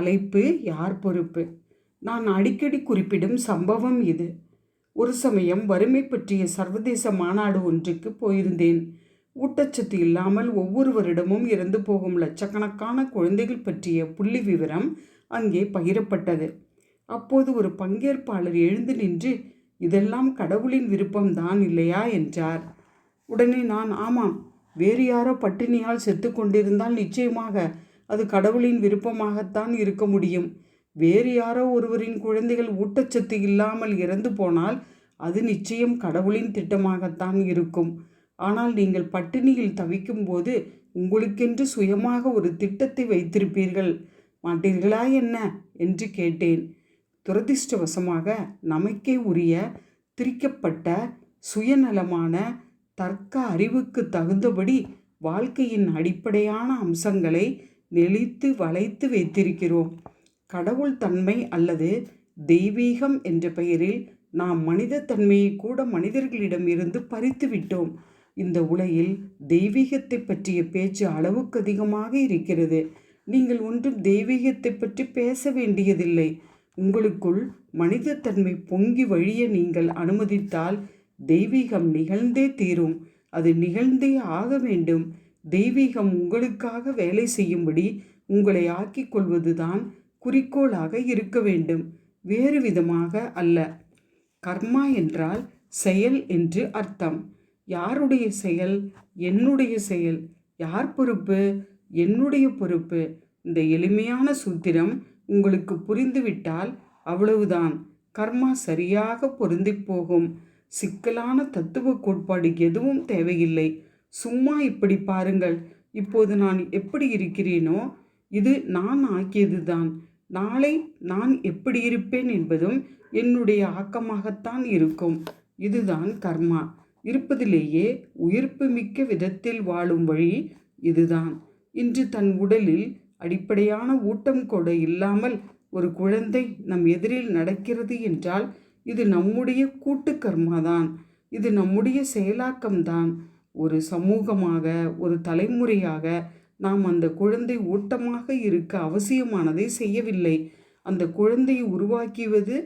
தலைப்பு யார் பொறுப்பு? நான் அடிக்கடி குறிப்பிடும் சம்பவம் இது. ஒரு சமயம் வறுமை பற்றிய சர்வதேச மாநாடு ஒன்றுக்கு போயிருந்தேன். ஊட்டச்சத்து இல்லாமல் ஒவ்வொருவரிடமும் இறந்து போகும் லட்சக்கணக்கான குழந்தைகள் பற்றிய புள்ளி விவரம் அங்கே பகிரப்பட்டது. அப்போது ஒரு பங்கேற்பாளர் எழுந்து நின்று இதெல்லாம் கடவுளின் விருப்பம்தான் இல்லையா? என்றார். உடனே நான் ஆமாம். வேறு யாரோ பட்டினியால் செத்து கொண்டிருந்தால் நிச்சயமாக அது கடவுளின் விருப்பமாகத்தான் இருக்க முடியும். வேறு யாரோ ஒருவரின் குழந்தைகள் ஊட்டச்சத்து இல்லாமல் இறந்து போனால் அது நிச்சயம் கடவுளின் திட்டமாகத்தான் இருக்கும். ஆனால் நீங்கள் பட்டினியில் தவிக்கும்போது உங்களுக்கென்று சுயமாக ஒரு திட்டத்தை வைத்திருப்பீர்கள். மாட்டீர்களா என்ன? என்று கேட்டேன். துரதிர்ஷ்டவசமாக நமக்கே உரிய திரிக்கப்பட்ட சுயநலமான தர்க்க அறிவுக்கு தகுந்தபடி வாழ்க்கையின் அடிப்படையான அம்சங்களை நெளித்து வளைத்து வைத்திருக்கிறோம். கடவுள் தன்மை அல்லது தெய்வீகம் என்ற பெயரில் நாம் மனித தன்மையை கூட மனிதர்களிடம் இருந்து பறித்து விட்டோம். இந்த உலகில் தெய்வீகத்தை பற்றிய பேச்சு அளவுக்கு அதிகமாக இருக்கிறது. நீங்கள் ஒன்றும் தெய்வீகத்தை பற்றி பேச வேண்டியதில்லை. உங்களுக்குள் மனிதத்தன்மை பொங்கி வழிய நீங்கள் அனுமதித்தால் தெய்வீகம் நிகழ்ந்தே தீரும். அது நிகழ்ந்தே ஆக வேண்டும். தெய்வீகம் உங்களுக்காக வேலை செய்யும்படி உங்களை ஆக்கிக் கொள்வதுதான் குறிக்கோளாக இருக்க வேண்டும். வேறு விதமாக அல்ல. கர்மா என்றால் செயல் என்று அர்த்தம். யாருடைய செயல்? என்னுடைய செயல். யார் பொறுப்பு? என்னுடைய பொறுப்பு. இந்த எளிமையான சூத்திரம் உங்களுக்கு புரிந்துவிட்டால் அவ்வளவுதான். கர்மா சரியாக பொருந்தி போகும். சிக்கலான தத்துவ கோட்பாடு எதுவும் தேவையில்லை. சும்மா இப்படி பாருங்கள். இப்போது நான் எப்படி இருக்கிறேனோ இது நான் ஆக்கியதுதான். நாளை நான் எப்படி இருப்பேன் என்பதும் என்னுடைய ஆக்கமாகத்தான் இருக்கும். இதுதான் கர்மா. இருப்பதிலேயே உயிர்ப்பு மிக்க விதத்தில் வாழும் வழி இதுதான். இன்று தன் உடலில் அடிப்படையான ஊட்டம் கூட இல்லாமல் ஒரு குழந்தை நம் எதிரில் நடக்கிறது என்றால் இது நம்முடைய கூட்டு கர்மாதான். இது நம்முடைய செயலாக்கம்தான். ஒரு சமூகமாக ஒரு தலைமுறையாக நாம் அந்த குழந்தை ஊட்டமாக இருக்க அவசியமானதை செய்யவில்லை. அந்த குழந்தையை உருவாக்கியது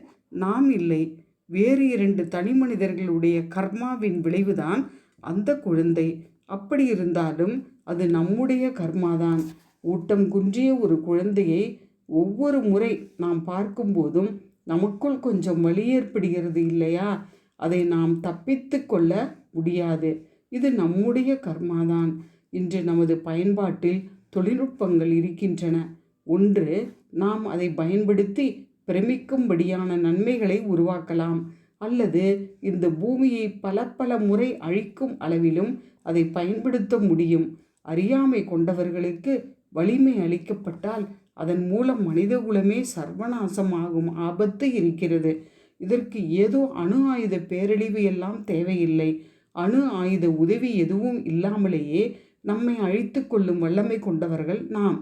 நாம் இல்லை. வேறு இரண்டு தனி மனிதர்களுடைய கர்மாவின் விளைவுதான் அந்த குழந்தை. அப்படி இருந்தாலும் அது நம்முடைய கர்மாதான். ஊட்டம் குன்றிய ஒரு குழந்தையை ஒவ்வொரு முறை நாம் பார்க்கும்போதும் நமக்குள் கொஞ்சம் வலி ஏற்படுகிறது இல்லையா? அதை நாம் தப்பித்து கொள்ள முடியாது. இது நம்முடைய கர்மாதான் இன்று நமது பயன்பாட்டில் தொழில்நுட்பங்கள் இருக்கின்றன. ஒன்று நாம் அதை பயன்படுத்தி பிரமிக்கும்படியான நன்மைகளை உருவாக்கலாம். அல்லது இந்த பூமியை பல பல முறை அழிக்கும் அளவிலும் அதை பயன்படுத்த முடியும். அறியாமை கொண்டவர்களுக்கு வலிமை அளிக்கப்பட்டால் அதன் மூலம் மனிதகுலமே சர்வநாசமாகும் ஆபத்து இருக்கிறது. இதற்கு ஏதோ அணு ஆயுத பேரழிவு எல்லாம் தேவையில்லை. அணு ஆயுத உதவி எதுவும் இல்லாமலேயே நம்மை அழித்து கொள்ளும் வல்லமை கொண்டவர்கள் நாம்.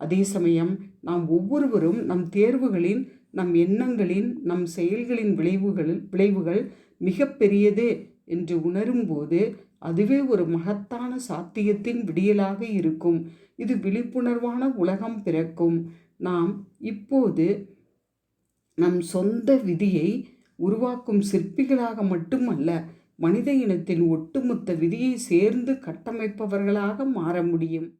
அதே சமயம் நாம் ஒவ்வொருவரும் நம் தேர்வுகளின் நம் எண்ணங்களின் நம் செயல்களின் விளைவுகள் விளைவுகள் மிக பெரியது என்று உணரும்போது அதுவே ஒரு மகத்தான சாத்தியத்தின் விடியலாக இருக்கும். இது விழிப்புணர்வான உலகம் பிறக்கும். நாம் இப்போது நம் சொந்த விதியை உருவாக்கும் சிற்பிகளாக மட்டுமல்ல மனித இனத்தின் ஒட்டுமொத்த விதியை சேர்ந்து கட்டமைப்பவர்களாக மாற முடியும்.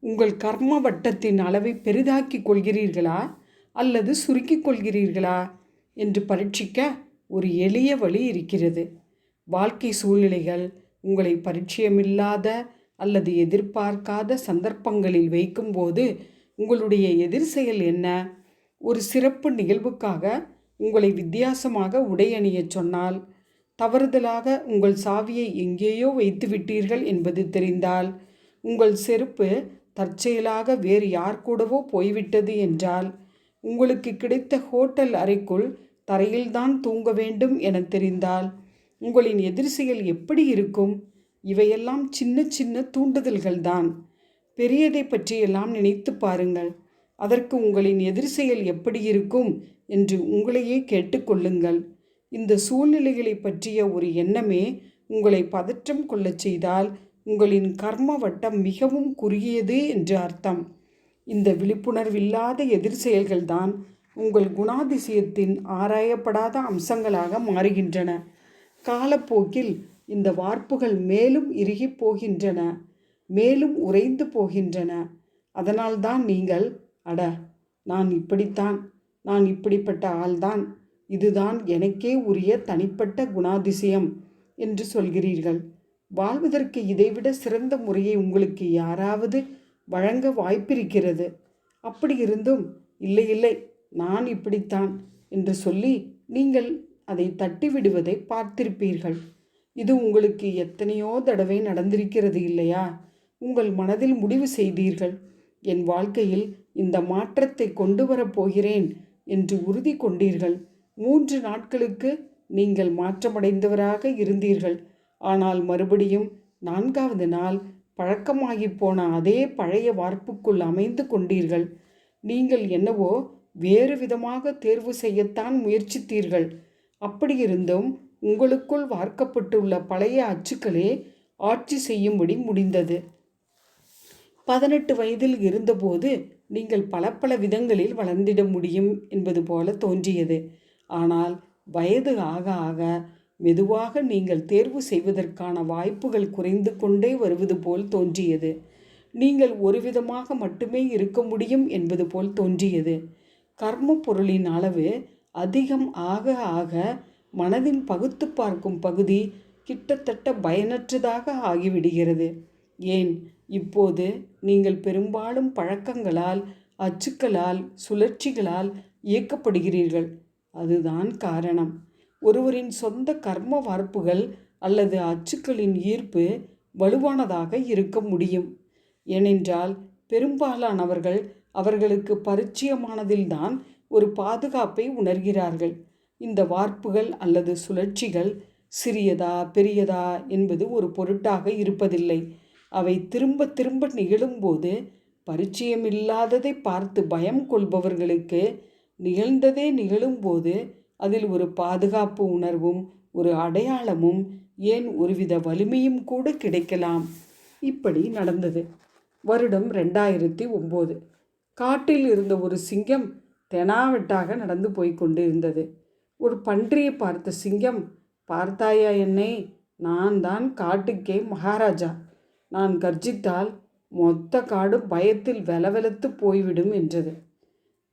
உங்கள் கர்ம வட்டத்தின் அளவை பெரிதாக்கிக் கொள்கிறீர்களா? அல்லது சுருக்கிக் கொள்கிறீர்களா? என்று பரீட்சிக்க ஒரு எளிய வழி இருக்கிறது. வாழ்க்கை சூழ்நிலைகள் உங்களை பரிச்சயமில்லாத அல்லது எதிர்பார்க்காத சந்தர்ப்பங்களில் வைக்கும்போது உங்களுடைய எதிர் செயல் என்ன? ஒரு சிறப்பு நிகழ்வுக்காக உங்களை வித்தியாசமாக உடை அணியச் சொன்னால் தவறுதலாக உங்கள் சாவியை எங்கேயோ வைத்து விட்டீர்கள் என்பது தெரிந்தால் உங்கள் செருப்பு தற்செயலாக வேறு யார் கூடவோ போய்விட்டது என்றால் உங்களுக்கு கிடைத்த ஹோட்டல் அறைக்குள் தரையில்தான் தூங்க வேண்டும் என தெரிந்தால் உங்களின் எதிர்செயல் எப்படி இருக்கும்? இவையெல்லாம் சின்ன சின்ன தூண்டுதல்கள்தான். பெரியதை பற்றியெல்லாம் நினைத்து பாருங்கள். அதற்கு உங்களின் எதிர்செயல் எப்படி இருக்கும் என்று உங்களையே கேட்டுக்கொள்ளுங்கள் இந்த சூழ்நிலைகளை பற்றிய ஒரு எண்ணமே உங்களை பதற்றம் கொள்ளச் செய்தால் உங்களின் கர்ம வட்டம் மிகவும் குறுகியது என்று அர்த்தம். இந்த விழிப்புணர்வில்லாத எதிர் செயல்கள்தான் உங்கள் குணாதிசயத்தின் ஆராயப்படாத அம்சங்களாக மாறுகின்றன. காலப்போக்கில் இந்த வார்ப்புகள் மேலும் இறுகி போகின்றன மேலும் உறைந்து போகின்றன. அதனால்தான் நீங்கள் அட நான் இப்படித்தான் நான் இப்படிப்பட்ட ஆள்தான் இதுதான் எனக்கே உரிய தனிப்பட்ட குணாதிசயம் என்று சொல்கிறீர்கள். வாழ்வதற்கு இதைவிட சிறந்த முறையை உங்களுக்கு யாராவது வழங்க வாய்ப்பிருக்கிறது. அப்படி இருந்தும் இல்லை இல்லை நான் இப்படித்தான் என்று சொல்லி நீங்கள் அதை தட்டி விடுவதை பார்த்திருப்பீர்கள். இது உங்களுக்கு எத்தனையோ தடவை நடந்திருக்கிறது இல்லையா? உங்கள் மனதில் முடிவு செய்தீர்கள். என் வாழ்க்கையில் இந்த மாற்றத்தை கொண்டு வரப் போகிறேன் என்று உறுதி கொண்டீர்கள். மூன்று நாட்களுக்கு நீங்கள் மாற்றமடைந்தவராக இருந்தீர்கள். ஆனால் மறுபடியும் நான்காவது நாள் பழக்கமாகி போன அதே பழைய வார்ப்புக்குள் அமைந்து கொண்டீர்கள். நீங்கள் என்னவோ வேறு விதமாக தேர்வு செய்யத்தான் முயற்சித்தீர்கள். அப்படியிருந்தும் உங்களுக்குள் வார்க்கப்பட்டுள்ள பழைய அச்சுக்களே ஆட்சி செய்யும்படி முடிந்தது. பதினெட்டு வயதில் இருந்தபோது நீங்கள் பல பல விதங்களில் வளர்ந்திட முடியும் என்பது போல தோன்றியது. ஆனால் வயது ஆக ஆக மெதுவாக நீங்கள் தேர்வு செய்வதற்கான வாய்ப்புகள் குறைந்து கொண்டே வருவது போல் தோன்றியது. நீங்கள் ஒரு விதமாக மட்டுமே இருக்க முடியும் என்பது போல் தோன்றியது. கர்ம பொருளின் அளவு அதிகம் ஆக ஆக மனதின் பகுத்து பார்க்கும் பகுதி கிட்டத்தட்ட பயனற்றதாக ஆகிவிடுகிறது. ஏன்? இப்போது நீங்கள் பெரும்பாலும் பழக்கங்களால் அச்சுக்களால் சுழற்சிகளால் இயக்கப்படுகிறீர்கள். அதுதான் காரணம். ஒருவரின் சொந்த கர்ம வார்ப்புகள் அல்லது அச்சுக்களின் ஈர்ப்பு வலுவானதாக இருக்க முடியும். ஏனென்றால் பெரும்பாலானவர்கள் அவர்களுக்கு பரிச்சயமானதில்தான் ஒரு பாதுகாப்பை உணர்கிறார்கள். இந்த வார்ப்புகள் அல்லது சுழற்சிகள் சிறியதா பெரியதா என்பது ஒரு பொருட்டாக இருப்பதில்லை. அவை திரும்ப திரும்ப நிகழும்போது பரிச்சயமில்லாததை பார்த்து பயம் கொள்பவர்களுக்கு நிகழ்ந்ததே நிகழும்போது அதில் ஒரு பாதுகாப்பு உணர்வும் ஒரு அடையாளமும் ஏன் ஒருவித வலிமையும் கூட கிடைக்கலாம். இப்படி நடந்தது. வருடம் ரெண்டாயிரத்தி ஒம்பது. காட்டில் இருந்த ஒரு சிங்கம் தெனாவெட்டாக நடந்து போய் கொண்டிருந்தது. ஒரு பன்றியை பார்த்த சிங்கம் பார்த்தாயா என்னை? நான் தான் காட்டுக்கே மகாராஜா. நான் கர்ஜித்தால் மொத்த காடு பயத்தில் வெலவெலத்து போய்விடும் என்றது.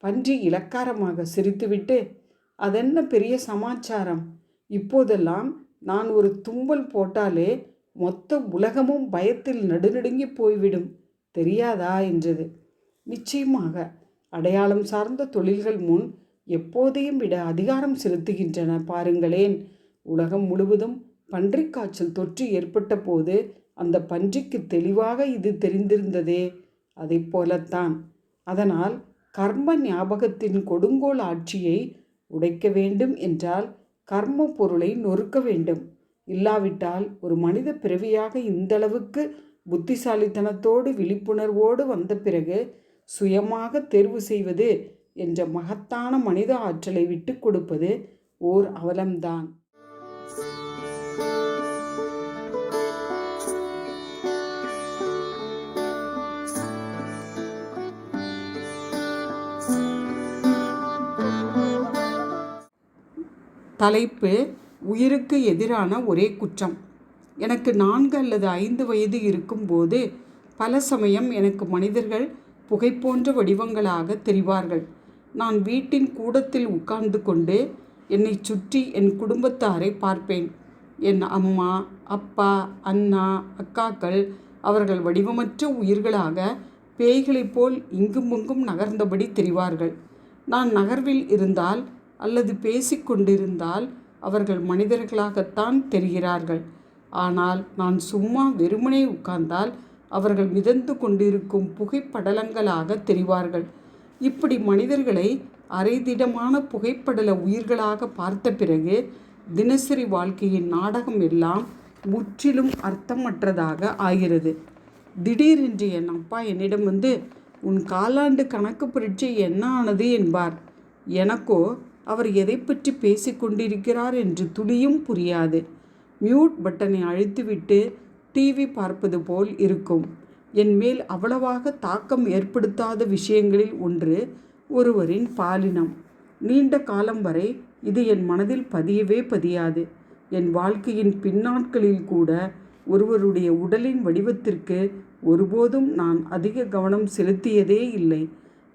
பன்றி இலக்காரமாக சிரித்துவிட்டு அதென்ன பெரிய சமாச்சாரம்? இப்போதெல்லாம் நான் ஒரு தும்பல் போட்டாலே மொத்த உலகமும் பயத்தில் நடுநடுங்கி போய்விடும். தெரியாதா? என்றது. நிச்சயமாக அடையாளம் சார்ந்த தொழில்கள் முன் எப்போதையும் விட அதிகாரம் செலுத்துகின்றன பாருங்களேன். உலகம் முழுவதும் பன்றிக்காய்ச்சல் தொற்று ஏற்பட்ட போது அந்த பன்றிக்கு தெளிவாக இது தெரிந்திருந்ததே. அதை போலத்தான். அதனால் கர்ம ஞாபகத்தின் கொடுங்கோல் ஆட்சியை உடைக்க வேண்டும் என்றால் கர்ம பொருளை நொறுக்க வேண்டும். இல்லாவிட்டால் ஒரு மனித பிறவியாக இந்தளவுக்கு புத்திசாலித்தனத்தோடு விழிப்புணர்வோடு வந்த பிறகு சுயமாக தேர்வு செய்வது என்ற மகத்தான மனித ஆற்றலை விட்டு கொடுப்பது ஓர் அவலம்தான். தலைப்பு உயிருக்கு எதிரான ஒரே குற்றம். எனக்கு நான்கு அல்லது ஐந்து வயது இருக்கும்போது பல சமயம் எனக்கு மனிதர்கள் புகை போன்ற வடிவங்களாக தெரிவார்கள். நான் வீட்டின் கூடத்தில் உட்கார்ந்து கொண்டு என்னை சுற்றி என் குடும்பத்தாரை பார்ப்பேன். என் அம்மா அப்பா அண்ணா அக்காக்கள் அவர்கள் வடிவமற்ற உயிர்களாக பேய்களைப் போல் இங்குமங்கும் நகர்ந்தபடி தெரிவார்கள். நான் நகர்வில் இருந்தால் அல்லது பேசிக்கொண்டிருந்தால் அவர்கள் மனிதர்களாகத்தான் தெரிகிறார்கள். ஆனால் நான் சும்மா வெறுமனே உட்கார்ந்தால் அவர்கள் மிதந்து கொண்டிருக்கும் புகைப்படலங்களாக தெரிவார்கள். இப்படி மனிதர்களை அரைதிடமான புகைப்படல உயிர்களாக பார்த்த பிறகு தினசரி வாழ்க்கையின் நாடகம் எல்லாம் முற்றிலும் அர்த்தமற்றதாக ஆகிறது. திடீரென்று என் அப்பா என்னிடம் வந்து உன் காலாண்டு கணக்கு பரீட்சை என்ன ஆனது? என்பார். எனக்கோ அவர் எதை பற்றி பேசிக்கொண்டிருக்கிறார் என்று துளியும் புரியாது. மியூட் பட்டனை அழுத்திவிட்டு டிவி பார்ப்பது போல் இருக்கும். என் மேல் அவ்வளவாக தாக்கம் ஏற்படுத்தாத விஷயங்களில் ஒன்று ஒருவரின் பாலினம். நீண்ட காலம் வரை இது என் மனதில் பதியவே பதியாது. என் வாழ்க்கையின் பின்னாட்களில் கூட ஒருவருடைய உடலின் வடிவத்திற்கு ஒருபோதும் நான் அதிக கவனம் செலுத்தியதே இல்லை.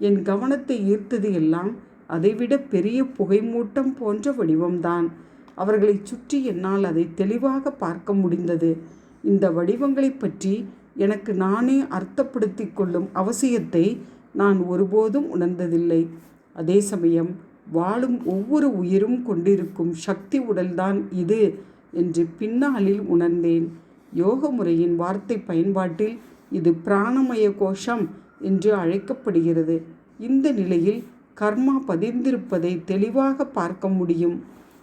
என் கவனத்தை ஈர்த்தது எல்லாம் அதைவிட பெரிய புகைமூட்டம் போன்ற வடிவம்தான். அவர்களைச் சுற்றி என்னால் அதை தெளிவாக பார்க்க முடிந்தது. இந்த வடிவங்களைப் பற்றி எனக்கு நானே அர்த்தப்படுத்தி கொள்ளும் அவசியத்தை நான் ஒருபோதும் உணர்ந்ததில்லை. அதே சமயம் வாழும் ஒவ்வொரு உயிரும் கொண்டிருக்கும் சக்தி உடல்தான் இது என்று பின்னாளில் உணர்ந்தேன். யோக முறையின் வார்த்தை பயன்பாட்டில் இது பிராணமய கோஷம் என்று அழைக்கப்படுகிறது. இந்த நிலையில் கர்மா பதிந்திருப்பதை தெளிவாக பார்க்க முடியும்.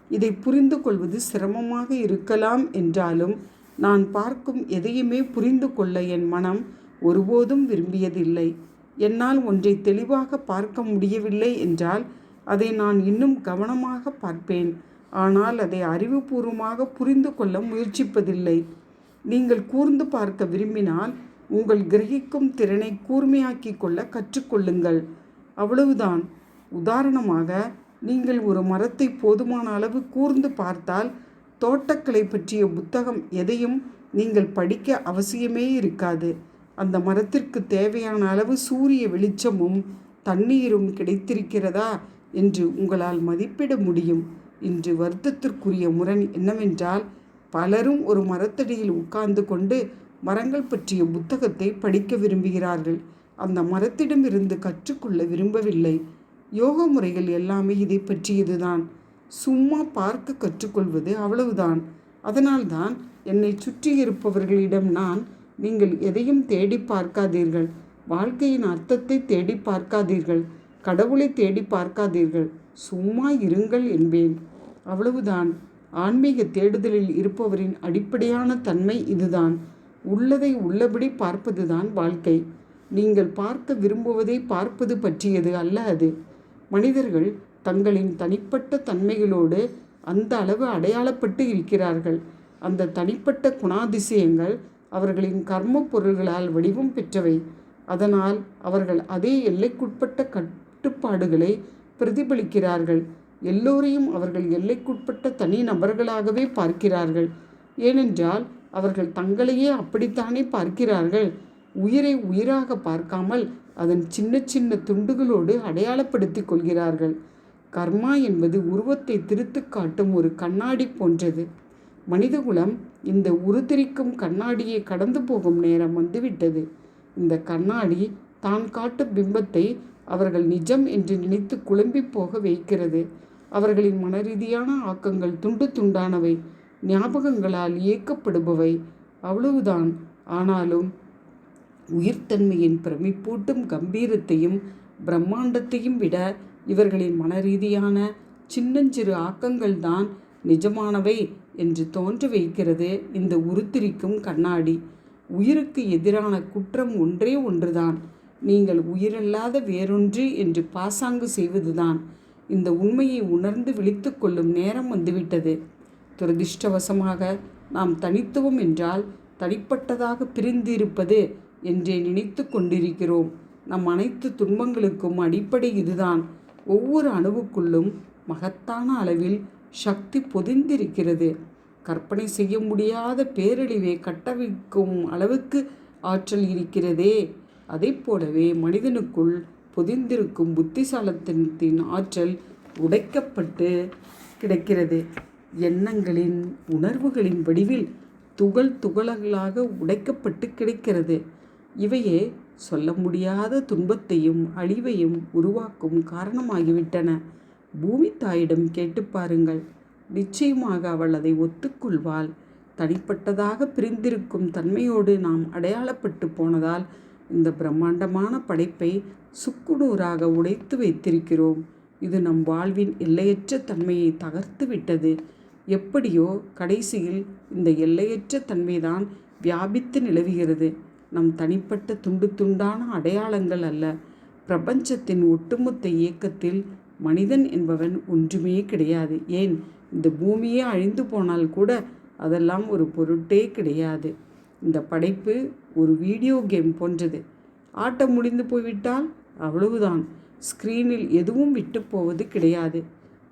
இதை புரிந்து கொள்வது சிரமமாக இருக்கலாம் என்றாலும் நான் பார்க்கும் எதையுமே புரிந்து கொள்ள என் மனம் ஒருபோதும் விரும்பியதில்லை. என்னால் ஒன்றை தெளிவாக பார்க்க முடியவில்லை என்றால் அதை நான் இன்னும் கவனமாக பார்ப்பேன். ஆனால் அதை அறிவுபூர்வமாக புரிந்து கொள்ள முயற்சிப்பதில்லை. நீங்கள் கூர்ந்து பார்க்க விரும்பினால் உங்கள் கிரகிக்கும் திறனை கூர்மையாக்கிக் கொள்ள கற்றுக்கொள்ளுங்கள் அவ்வளவுதான். உதாரணமாக நீங்கள் ஒரு மரத்தை போதுமான அளவு கூர்ந்து பார்த்தால் தோட்டக்கலை பற்றிய புத்தகம் எதையும் நீங்கள் படிக்க அவசியமே இருக்காது. அந்த மரத்திற்கு தேவையான அளவு சூரிய வெளிச்சமும் தண்ணீரும் கிடைத்திருக்கிறதா என்று உங்களால் மதிப்பிட முடியும். இன்று வருத்தத்திற்குரிய முரண் என்னவென்றால் பலரும் ஒரு மரத்தடியில் உட்கார்ந்து கொண்டு மரங்கள் பற்றிய புத்தகத்தை படிக்க விரும்புகிறார்கள். அந்த மரத்திடமிருந்து கற்றுக்கொள்ள விரும்பவில்லை. யோக முறைகள் எல்லாமே இதை பற்றியதுதான். சும்மா பார்க்க கற்றுக்கொள்வது அவ்வளவுதான். அதனால்தான் என்னை சுற்றி இருப்பவர்களிடம் நான் நீங்கள் எதையும் தேடி பார்க்காதீர்கள். வாழ்க்கையின் அர்த்தத்தை தேடி பார்க்காதீர்கள். கடவுளை தேடி பார்க்காதீர்கள். சும்மா இருங்கள் என்பேன். அவ்வளவுதான். ஆன்மீக தேடுதலில் இருப்பவரின் அடிப்படையான தன்மை இதுதான். உள்ளதை உள்ளபடி பார்ப்பதுதான் வாழ்க்கை. நீங்கள் பார்க்க விரும்புவதை பார்ப்பது பற்றியது அல்ல அது. மனிதர்கள் தங்களின் தனிப்பட்ட தன்மைகளோடு அந்த அளவு அடையாளப்பட்டு இருக்கிறார்கள். அந்த தனிப்பட்ட குணாதிசயங்கள் அவர்களின் கர்ம பொருள்களால் வடிவம் பெற்றவை. அதனால் அவர்கள் அதே எல்லைக்குட்பட்ட கட்டுப்பாடுகளை பிரதிபலிக்கிறார்கள். எல்லோரையும் அவர்கள் எல்லைக்குட்பட்ட தனி நபர்களாகவே பார்க்கிறார்கள். ஏனென்றால் அவர்கள் தங்களையே அப்படித்தானே பார்க்கிறார்கள். உயிரை உயிராக பார்க்காமல் அதன் சின்ன சின்ன துண்டுகளோடு அடையாளப்படுத்தி கொள்கிறார்கள். கர்மா என்பது உருவத்தை திருத்து காட்டும் ஒரு கண்ணாடி போன்றது. மனிதகுலம் இந்த உருத்திரிக்கும் கண்ணாடியை கடந்து போகும் நேரம் வந்துவிட்டது. இந்த கண்ணாடி தான் காட்டும் பிம்பத்தை அவர்கள் நிஜம் என்று நினைத்து குழம்பி போக வைக்கிறது. அவர்களின் மனரீதியான ஆக்கங்கள் துண்டு துண்டானவை. ஞாபகங்களால் இயக்கப்படுபவை. அவ்வளவுதான். ஆனாலும் உயிர்த்தன்மையின் பிரமிப்பூட்டும் கம்பீரத்தையும் பிரம்மாண்டத்தையும் விட இவர்களின் மனரீதியான சின்னஞ்சிறு ஆக்கங்கள்தான் நிஜமானவை என்று தோன்ற வைக்கிறது இந்த உருத்திரிக்கும் கண்ணாடி. உயிருக்கு எதிரான குற்றம் ஒன்றே ஒன்றுதான். நீங்கள் உயிரல்லாத வேறொன்று என்று பாசாங்கு செய்வதுதான். இந்த உண்மையை உணர்ந்து விழித்து கொள்ளும் நேரம் வந்துவிட்டது. துரதிர்ஷ்டவசமாக நாம் தனித்துவம் என்றால் தனிப்பட்டதாக பிரிந்திருப்பது என்றே நினைத்து கொண்டிருக்கிறோம். நம் அனைத்து துன்பங்களுக்கும் அடிப்படை இதுதான். ஒவ்வொரு அணுவுக்குள்ளும் மகத்தான அளவில் சக்தி பொதிந்திருக்கிறது. கற்பனை செய்ய முடியாத பேரழிவை கட்டவிக்கும் அளவுக்கு ஆற்றல் இருக்கிறதே. அதை போலவே மனிதனுக்குள் பொதிந்திருக்கும் புத்திசாலத்தின் ஆற்றல் உடைக்கப்பட்டு கிடக்கிறது. எண்ணங்களின் உணர்வுகளின் வடிவில் துகள் துகள்களாக உடைக்கப்பட்டு கிடைக்கிறது. இவையே சொல்ல முடியாத துன்பத்தையும் அழிவையும் உருவாக்கும் காரணமாகிவிட்டன. பூமி தாயிடம் கேட்டு பாருங்கள். நிச்சயமாக அவள் அதை ஒத்துக்கொள்வாள். தனிப்பட்டதாக பிரிந்திருக்கும் தன்மையோடு நாம் அடையாளப்பட்டு போனதால் இந்த பிரம்மாண்டமான படைப்பை சுக்குநூறாக உடைத்து வைத்திருக்கிறோம். இது நம் வாழ்வின் எல்லையற்ற தன்மையை தகர்த்து விட்டது. எப்படியோ கடைசியில் இந்த எல்லையற்ற தன்மைதான் வியாபித்து நிலவுகிறது. நம் தனிப்பட்ட துண்டு துண்டான அடையாளங்கள் அல்ல. பிரபஞ்சத்தின் ஒட்டுமொத்த இயக்கத்தில் மனிதன் என்பவன் ஒன்றுமே கிடையாது. ஏன்? இந்த பூமியே அழிந்து போனால் கூட அதெல்லாம் ஒரு பொருட்டே கிடையாது. இந்த படைப்பு ஒரு வீடியோ கேம் போன்றது. ஆட்டம் முடிந்து போய்விட்டால் அவ்வளவுதான். ஸ்க்ரீனில் எதுவும் விட்டு போவது கிடையாது.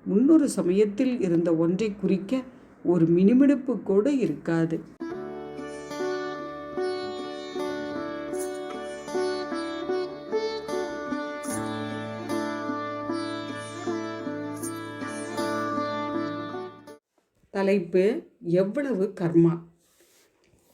முன்னொரு சமயத்தில் இருந்த ஒன்றை குறிக்க ஒரு மினிமிடுப்பு கூட இருக்காது. தலைப்பு எவ்வளவு கர்மா?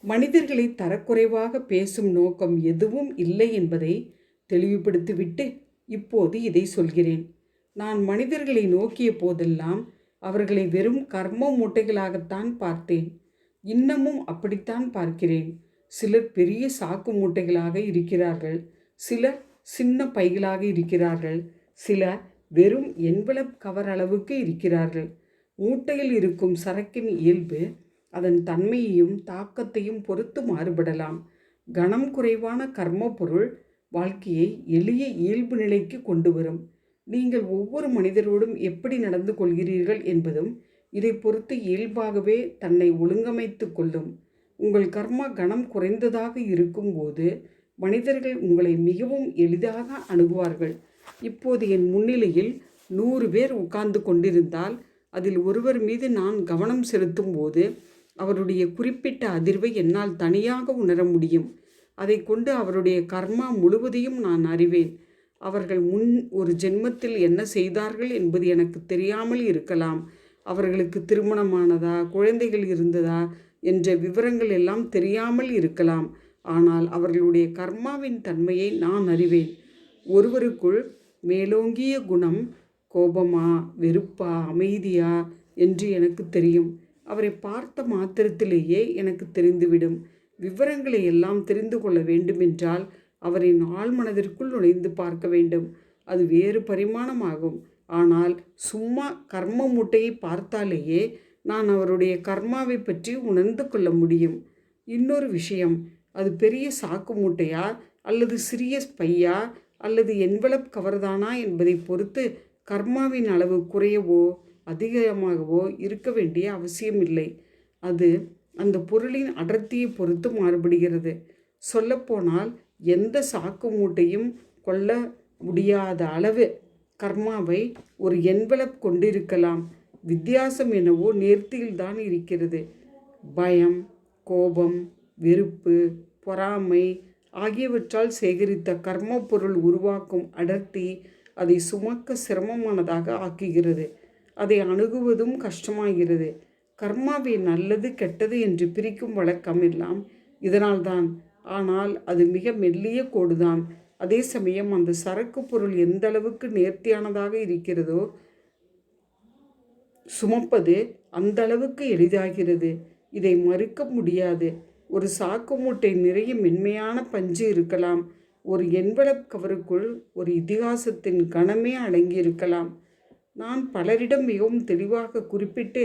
மனிதர்களை தரக்குறைவாக பேசும் நோக்கம் எதுவும் இல்லை என்பதை தெளிவுபடுத்திவிட்டு இப்போது இதை சொல்கிறேன். நான் மனிதர்களை நோக்கிய போதெல்லாம் அவர்களை வெறும் கர்ம மூட்டைகளாகத்தான் பார்த்தேன். இன்னமும் அப்படித்தான் பார்க்கிறேன். சிலர் பெரிய சாக்கு மூட்டைகளாக இருக்கிறார்கள். சிலர் சின்ன பைகளாக இருக்கிறார்கள். சிலர் வெறும் என்வலப் கவர் அளவுக்கு இருக்கிறார்கள். மூட்டையில் இருக்கும் சரக்கின் இயல்பு அதன் தன்மையையும் தாக்கத்தையும் பொறுத்து மாறுபடலாம். கனம் குறைவான கர்ம பொருள் வாழ்க்கையை எளிய இயல்பு நிலைக்கு கொண்டு வரும் நீங்கள் ஒவ்வொரு மனிதரோடும் எப்படி நடந்து கொள்கிறீர்கள் என்பதும் இதை பொறுத்து இயல்பாகவே தன்னை ஒழுங்கமைத்து கொள்ளும். உங்கள் கர்மா கனம் குறைந்ததாக இருக்கும்போது மனிதர்கள் உங்களை மிகவும் எளிதாக அணுகுவார்கள். இப்போது என் முன்னிலையில் நூறு பேர் உட்கார்ந்து கொண்டிருந்தால் அதில் ஒருவர் மீது நான் கவனம் செலுத்தும் போது அவருடைய குறிப்பிட்ட அதிர்வை என்னால் தனியாக உணர முடியும். அதை கொண்டு அவருடைய கர்மா முழுவதையும் நான் அறிவேன். அவர்கள் முன் ஒரு ஜென்மத்தில் என்ன செய்தார்கள் என்பது எனக்கு தெரியாமல் இருக்கலாம். அவர்களுக்கு திருமணமானதா குழந்தைகள் இருந்ததா என்ற விவரங்கள் எல்லாம் தெரியாமல் இருக்கலாம். ஆனால் அவர்களுடைய கர்மாவின் தன்மையை நான் அறிவேன். ஒருவருக்குள் மேலோங்கிய குணம் கோபமா வெறுப்பா அமைதியா என்று எனக்கு தெரியும். அவரை பார்த்த மாத்திரத்திலேயே எனக்கு தெரிந்துவிடும். விவரங்களை எல்லாம் தெரிந்து கொள்ள வேண்டுமென்றால் அவரின் ஆழ்மனதிற்குள் நுழைந்து பார்க்க வேண்டும். அது வேறு பரிமாணமாகும். ஆனால் சும்மா கர்ம மூட்டையை பார்த்தாலேயே நான் அவருடைய கர்மாவை பற்றி உணர்ந்து கொள்ள முடியும். இன்னொரு விஷயம் அது பெரிய சாக்கு மூட்டையா அல்லது சிறிய பையா அல்லது என்வலப் கவர்தானா என்பதை பொறுத்து கர்மாவின் அளவு குறையவோ அதிகமாகவோ இருக்க வேண்டிய அவசியமில்லை. அது அந்த பொருளின் அடர்த்தியை பொறுத்து மாறுபடுகிறது. சொல்லப்போனால் எந்த சாக்கு மூட்டையும் கொள்ள முடியாத அளவு கர்மாவை ஒரு என்வலப் கொண்டிருக்கலாம். வித்தியாசம் என்னவோ நேர்த்தியில்தான் இருக்கிறது. பயம் கோபம் வெறுப்பு பொறாமை ஆகியவற்றால் சேகரித்த கர்ம பொருள் உருவாக்கும் அடர்த்தி அதை சுமக்க சிரமமானதாக ஆக்குகிறது. அதை அணுகுவதும் கஷ்டமாகிறது. கர்மாவை நல்லது கெட்டது என்று பிரிக்கும் வழக்கம் எல்லாம் இதனால்தான். ஆனால் அது மிக மெல்லிய கோடுதான். அதே சமயம் அந்த சரக்கு பொருள் எந்த அளவுக்கு நேர்த்தியானதாக இருக்கிறதோ சுமப்பது அந்த அளவுக்கு எளிதாகிறது. இதை மறுக்க முடியாது. ஒரு சாக்கு மூட்டை நிறைய மென்மையான பஞ்சு இருக்கலாம். ஒரு என்வலப் கவருக்குள் ஒரு இதிகாசத்தின் கணமே அடங்கியிருக்கலாம். நான் பலரிடம் மிகவும் தெளிவாக குறிப்பிட்டு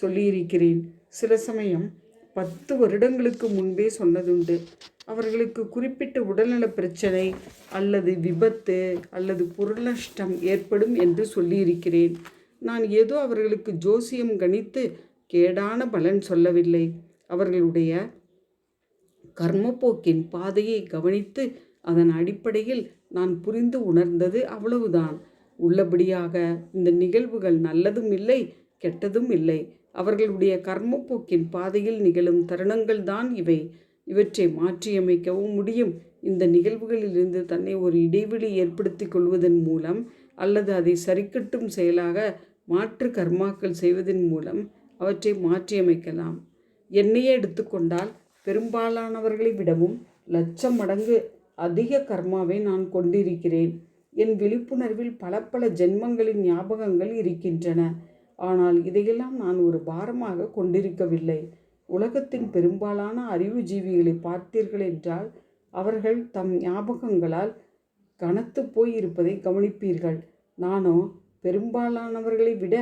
சொல்லியிருக்கிறேன். சில சமயம் பத்து வருடங்களுக்கு முன்பே சொன்னதுண்டு. அவர்களுக்கு குறிப்பிட்ட உடல்நல பிரச்சனை அல்லது விபத்து அல்லது பொருள் நஷ்டம் ஏற்படும் என்று சொல்லியிருக்கிறேன். நான் ஏதோ அவர்களுக்கு ஜோசியம் கணித்து கேடான பலன் சொல்லவில்லை. அவர்களுடைய கர்மப்போக்கின் பாதையை கவனித்து அதன் அடிப்படையில் நான் புரிந்து உணர்ந்தது அவ்வளவுதான். உள்ளபடியாக இந்த நிகழ்வுகள் நல்லதும் இல்லை கெட்டதும் இல்லை. அவர்களுடைய கர்மப்போக்கின் பாதையில் நிகழும் தருணங்கள் தான் இவை. இவற்றை மாற்றியமைக்கவும் முடியும். இந்த நிகழ்வுகளிலிருந்து தன்னை ஒரு இடைவெளி ஏற்படுத்தி கொள்வதன் மூலம் அல்லது அதை சரிக்கட்டும் செயலாக மாற்று கர்மாக்கள் செய்வதன் மூலம் அவற்றை மாற்றியமைக்கலாம். என்னையே எடுத்துக்கொண்டால் பெரும்பாலானவர்களை விடவும் லட்சம் மடங்கு அதிக கர்மாவை நான் கொண்டிருக்கிறேன். என் விழிப்புணர்வில் பல பல ஜென்மங்களின் ஞாபகங்கள் இருக்கின்றன. ஆனால் இதையெல்லாம் நான் ஒரு பாரமாக கொண்டிருக்கவில்லை. உலகத்தின் பெரும்பாலான அறிவு ஜீவிகளை பார்த்தீர்கள் என்றால் அவர்கள் தம் ஞாபகங்களால் கனத்து போய் இருப்பதை கவனிப்பீர்கள். நானோ பெரும்பாலானவர்களை விட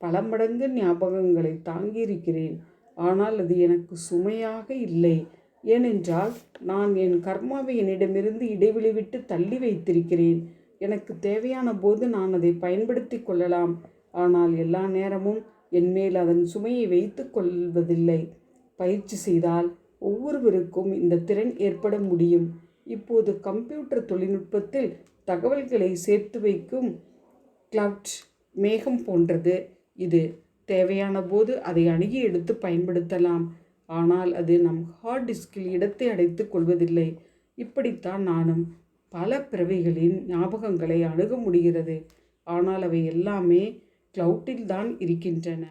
பல மடங்கு ஞாபகங்களை தாங்கியிருக்கிறேன். ஆனால் அது எனக்கு சுமையாக இல்லை. ஏனென்றால் நான் என் கர்மாவை என்னிடமிருந்து இடைவெளி விட்டு தள்ளி வைத்திருக்கிறேன். எனக்கு தேவையான போது நான் அதை பயன்படுத்தி கொள்ளலாம். ஆனால் எல்லா நேரமும் என்மேல் அதன் சுமையை வைத்து கொள்வதில்லை. பயிற்சி செய்தால் ஒவ்வொருவருக்கும் இந்த திறன் ஏற்பட முடியும். இப்போது கம்ப்யூட்டர் தொழில்நுட்பத்தில் தகவல்களை சேர்த்து வைக்கும் கிளவுட் மேகம் போன்றது. இது தேவையான போது அதை அணுகி எடுத்து பயன்படுத்தலாம். ஆனால் அது நம் ஹார்ட் டிஸ்கில் இடத்தை அடைத்து கொள்வதில்லை. இப்படித்தான் நானும் பல பிறவிகளின் ஞாபகங்களை அணுக முடிகிறது. ஆனால் அவை எல்லாமே கிளவுட்டில் தான் இருக்கின்றன.